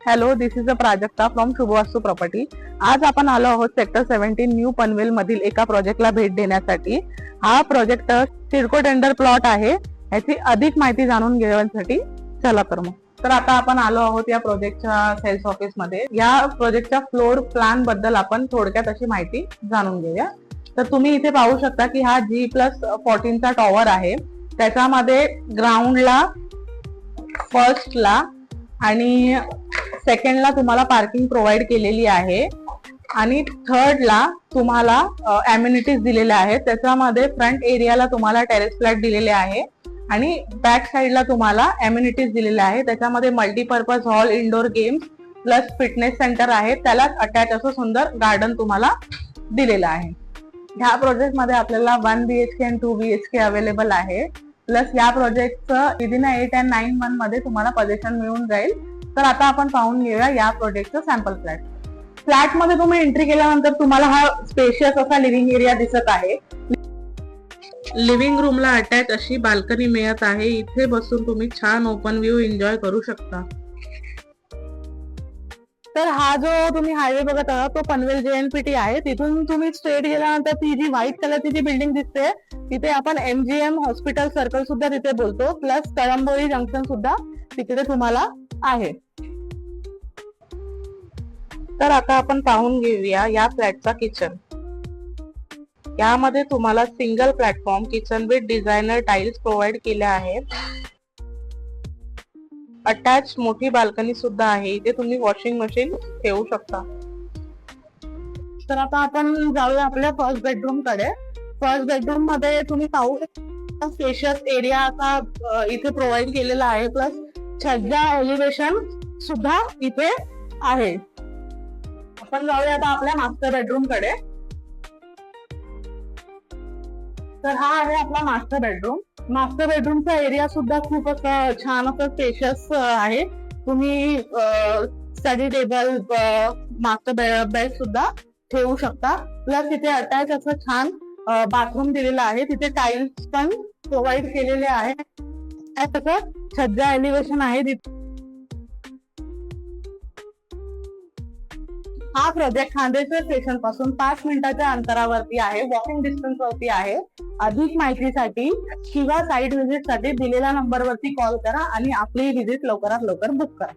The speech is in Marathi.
Hello this is a Prajakta from Shubhvastu property आज आपण आलो आहोत सेक्टर सेव्हन्टीन न्यू पनवेल मधील एका प्रोजेक्टला भेट देण्यासाठी. हा प्रोजेक्ट सिडको टेंडर प्लॉट आहे. याची अधिक माहिती जाणून घेण्यासाठी चला तर मग. तर आता आपण आलो आहोत या प्रोजेक्टच्या सेल्स ऑफिसमध्ये. या प्रोजेक्टच्या फ्लोर प्लॅनबद्दल आपण थोडक्यात अशी माहिती जाणून घेऊया. तर तुम्ही इथे पाहू शकता की हा जी प्लस फोर्टीनचा टॉवर आहे. त्याच्यामध्ये ग्राउंडला फर्स्टला आणि सेकंडला तुम्हाला पार्किंग प्रोव्हाइड केलेली आहे. आणि थर्डला तुम्हाला अम्युनिटीज दिलेल्या आहेत. त्याच्यामध्ये फ्रंट एरियाला तुम्हाला टेरेस फ्लॅट दिलेले आहे. आणि बॅक साईडला तुम्हाला अम्युनिटीज दिलेल्या आहे त्याच्यामध्ये multipurpose hall indoor games plus fitness centre आहे त्यालाच अटॅच असं सुंदर गार्डन तुम्हाला दिलेलं आहे. ह्या प्रोजेक्टमध्ये आपल्याला one B H K and two B H K available आहे. प्लस या प्रोजेक्टचं विदिन एट अँड नाईन मंथमध्ये तुम्हाला पजेशन मिळून जाईल. तर आता आपण पाहून घेऊया या प्रोजेक्टचं सॅम्पल फ्लॅट फ्लॅटमध्ये तुम्ही एंट्री केल्यानंतर तुम्हाला हा स्पेशियस असा लिव्हिंग एरिया दिसत आहे. लिव्हिंग रूमला अटॅच अशी बाल्कनी मिळत आहे. इथे बसून तुम्ही छान ओपन व्ह्यू एन्जॉय करू शकता. तर हा जो तुम्ही हायवे बघत आहात तो पनवेल जेएनपीटी आहे. तिथून तुम्ही स्ट्रेट गेल्यानंतर ती जी व्हाईट कलरची जी बिल्डिंग दिसते तिथे आपण एमजीएम हॉस्पिटल सर्कल सुद्धा तिथे बोलतो. प्लस कळंबोळी जंक्शन सुद्धा. तिकडे तुम्हाला आहे. तर आता आपण पाहून घेऊया या फ्लॅटचा किचन. यामध्ये तुम्हाला single platform kitchen with designer tiles provide केल्या आहेत. अटॅच मोठी बाल्कनी सुद्धा आहे. इथे तुम्ही वॉशिंग मशीन ठेवू शकता. तर आता आपण जाऊया आपल्या फर्स्ट बेडरूमकडे. फर्स्ट बेडरूममध्ये तुम्ही पाहू स्पेशियस एरिया आता इथे प्रोव्हाइड केलेला आहे. प्लस छज्जा एलिव्हेशन सुद्धा इथे आहे. आपण जाऊया आता आपल्या मास्टर बेडरूमकडे. तर हा आहे आपला मास्टर बेडरूम मास्टर बेडरूमचा एरिया सुद्धा खूप असं छान असं स्पेशियस आहे. तुम्ही स्टडी टेबल मास्टर बेड सुद्धा ठेवू शकता. प्लस तिथे अटॅच असं छान बाथरूम दिलेलं आहे. तिथे टाईल्स पण प्रोव्हाइड केलेले आहे. तसं छज्जा एलिव्हेशन आहे तिथे. हा प्रोजेक्ट खांदेश्वर स्टेशनपासून पाच मिनिटाच्या अंतरावरती आहे वॉकिंग डिस्टन्स वरती आहे. अधिक माहितीसाठी किंवा साईट व्हिजिटसाठी दिलेल्या नंबरवरती कॉल करा आणि आपली व्हिजिट लवकरात लवकर बुक करा.